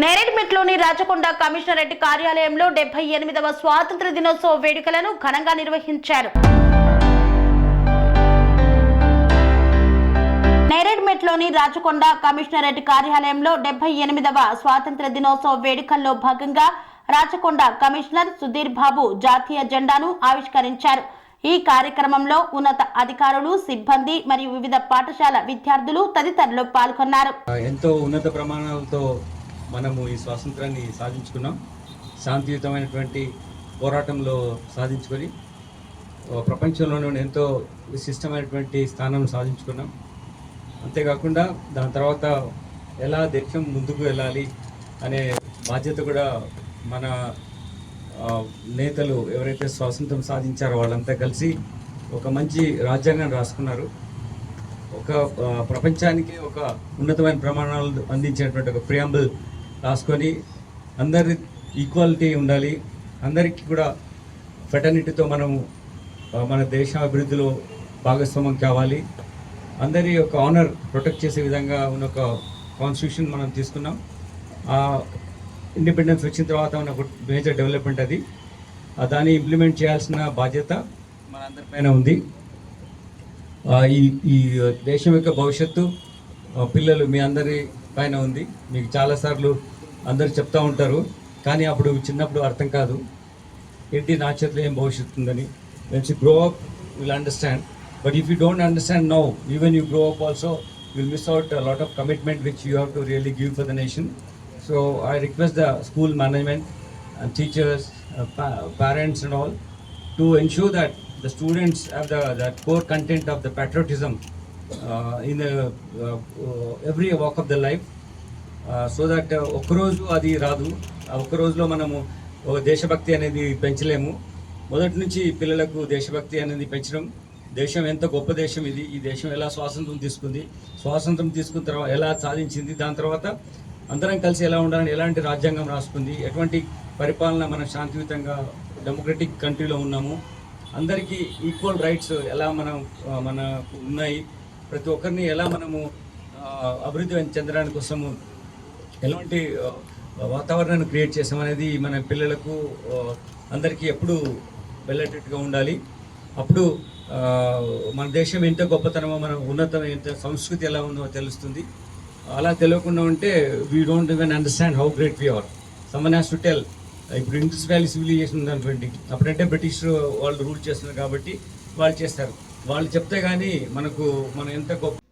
నేరేడ్మెట్లోని Rachakonda commissionerate కార్యాలయంలో డెబ్బై ఎనిమిదవ స్వాతంత్ర దినోత్సవ వేడుకలను ఘనంగా నిర్వహించారు. నేరేడ్మెట్లోని రాచకొండ కమిషనరేట్ కార్యాలయంలో డెబ్బై ఎనిమిదవ స్వాతంత్ర దినోత్సవ వేడుకల్లో భాగంగా రాచకొండ కమిషనర్ సుధీర్ బాబు జాతీయ జెండాను ఆవిష్కరించారు. ఈ కార్యక్రమంలో ఉన్నత అధికారులు సిబ్బంది మరియు వివిధ పాఠశాల విద్యార్థులు తదితరులు పాల్గొన్నారు. ఎంతో ఉన్నత ప్రమాణాలతో మనము ఈ స్వాతంత్రాన్ని సాధించుకున్నాం. శాంతియుతమైనటువంటి పోరాటంలో సాధించుకొని ప్రపంచంలోనే ఎంతో విశిష్టమైనటువంటి స్థానం సాధించుకున్నాం. అంతేకాకుండా దాని తర్వాత ఎలా దేశం ముందుకు వెళ్ళాలి అనే బాధ్యత కూడా మన నేతలు ఎవరైతే స్వాతంత్రం సాధించారో వాళ్ళంతా కలిసి ఒక మంచి రాజ్యాంగం రాసుకున్నారు. ఒక ప్రపంచానికి ఒక ఉన్నతమైన ప్రమాణాలు అందించేటువంటి ఒక ప్రియాంబుల్ రాసుకొని అందరి ఈక్వాలిటీ ఉండాలి. అందరికీ కూడా ఫెటర్నిటీతో మనము మన దేశ అభివృద్ధిలో భాగస్వామ్యం కావాలి. అందరి యొక్క ఆనర్ ప్రొటెక్ట్ చేసే విధంగా ఉన్న ఒక కాన్స్టిట్యూషన్ మనం తీసుకున్నాం. ఆ ఇండిపెండెన్స్ వచ్చిన తర్వాత ఉన్న ఒక మేజర్ డెవలప్మెంట్ అది. దాన్ని ఇంప్లిమెంట్ చేయాల్సిన బాధ్యత మనందరిపైన ఉంది. ఈ ఈ దేశం యొక్క భవిష్యత్తు పిల్లలు మీ అందరి పైన ఉంది. మీకు చాలాసార్లు అందరు చెప్తూ ఉంటారు. కానీ అప్పుడు చిన్నప్పుడు అర్థం కాదు. ఏంటి నా చేతిలో ఏం భవిష్యత్తు ఉందని. Once you grow up will understand but if you don't understand now even you grow up also will miss out lot of commitment which you have to really give for the nation so I request the school management and teachers, uh, pa- parents and all to ensure that the students have the content core content of the patriotism uh, in the, uh, uh, every walk of life. So that ఒక్కరోజు అది రాదు. ఆ ఒక్క రోజులో మనము ఒక దేశభక్తి అనేది పెంచలేము. మొదటి నుంచి పిల్లలకు దేశభక్తి అనేది పెంచడం. దేశం ఎంత గొప్ప దేశం ఇది. ఈ దేశం ఎలా స్వాతంత్రం తీసుకుంది. స్వాతంత్రం తీసుకున్న తర్వాత ఎలా సాధించింది. దాని తర్వాత అందరం కలిసి ఎలా ఉండాలని ఎలాంటి రాజ్యాంగం రాసుకుంది. ఎటువంటి పరిపాలన మనం శాంతియుతంగా డెమోక్రటిక్ కంట్రీలో ఉన్నాము. అందరికీ ఈక్వల్ రైట్స్ ఎలా మనం మనకు ఉన్నాయి. ప్రతి ఒక్కరిని ఎలా మనము అభివృద్ధి చెందడానికి కోసము ఎలాంటి వాతావరణాన్ని క్రియేట్ చేసామనేది మన పిల్లలకు అందరికీ ఎప్పుడు వెళ్ళేటట్టుగా ఉండాలి. అప్పుడు మన దేశం ఎంత గొప్పతనమో మన ఉన్నతం ఎంత సంస్కృతి ఎలా ఉందో తెలుస్తుంది. అలా తెలియకుండా ఉంటే we don't even understand how great we are someone has to tell ఇప్పుడు ఇండస్ వ్యాలీ సివిలైజేషన్ ఉందనుకోండి అప్పుడంటే బ్రిటిష్ వాళ్ళు రూల్ చేస్తున్నారు కాబట్టి వాళ్ళు చేస్తారు. వాళ్ళు చెప్తే కానీ మనకు మనం ఎంత గొప్ప